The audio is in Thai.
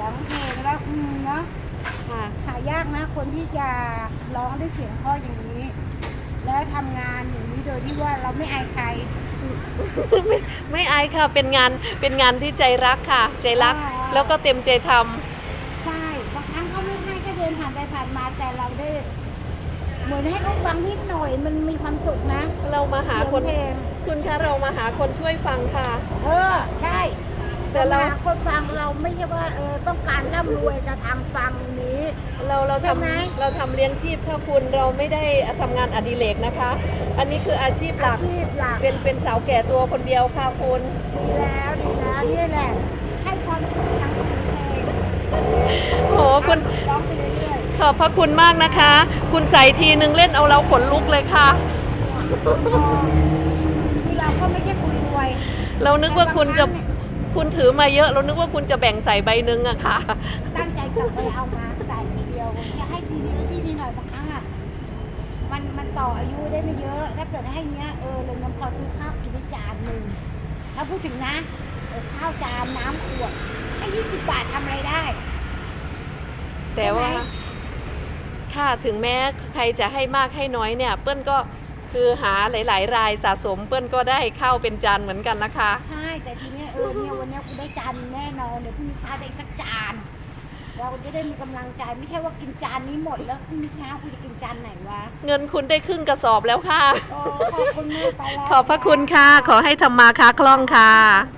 ยงเพลงแล้วอืมเนาะค่ะหายากนะคนที่จะร้องด้วยเสียงเพ่ออย่างนี้ แล้วทำงานอย่างนี้โดยที่ว่าเราไม่อายใครไม่ไม่อายค่ะ เป็นงานเป็นงานที่ใจรักค่ะ ใจรักอ่าแล้วก็เต็มใจทำใช่บางครั้งเขาไม่ให้ก็เดินผ่านไปผ่านมาแต่เราได้เหมือนให้เขาฟังนิดหน่อยมันมีความสุขนะเรามาหาเสียงคนเพลงคุณคะเรามาหาคนช่วยฟังค่ะ เออใช่ แต่เราหคนฟังเราไม่ใช่ว่าเออต้องการร่ำรวยจะทำฟังนี้ เราเราใช่ไหมทำเราทำเลี้ยงชีพค่ะคุณเราไม่ได้ทำงานอดิเรกนะคะ อันนี้คืออาชีพหอาลักชีพหลักเป็นเป็นสาวแก่ตัวคนเดียวค่ะคุณดีแล้วดีแล้วนี่แหละ ให้ความสุขทางเสียงเพลงโหคุณ ร้องไปเรื่อยขอบพระคุณมากนะคะ คุณใส่ทีนึงเล่นเอาเราขนลุกเลยค่ะ ๆคือเราก็ไม่ใช่คนรวยเรานึกว่าคุณจะ คุณถือมาเยอะเรานึกว่าคุณจะแบ่งใส่ใบหนึงอะค่ะ ตั้งใจกลับไปเอามาใส่ทีเดียวแค่ให้ทีนี้ทีนี้หน่อยบางครั้งอะมันมันต่ออายุได้ไม่เยอะถ้าเกิดให้เนี้ยเออเลยน้ำพอซื้อข้าวกินได้จานหนึ่งถ้าพูดถึงนะเออข้าวจานน้ำขวดให้ยี่สิบบาททำอะไรได้ แต่ว่าใช่ไหมค่ะถึงแม้ใครจะให้มากให้น้อยเนี่ย เปิ้ลก็ คือหาหลาย ๆ รายสะสมเปิ้ลก็ได้ข้าวเป็นจานเหมือนกันนะคะ ใช่แต่ทีเนี้ยเออเนี่ยวันเนี้ยกูได้จานแน่นอนเดี๋ยวพรุ่งนี้เช้าได้สักจาน เราจะได้มีกำลังใจไม่ใช่ว่ากินจานนี้หมดแล้วพรุ่งนี้เช้ากูจะกินจานไหนวะเงินคุณได้ครึ่งกระสอบแล้วค่ะ โอ้ขอบคุณมากไปแล้ว ขอบพระคุณค่ะ ขอให้ทำมาค้าคล่องค่ะค่ะ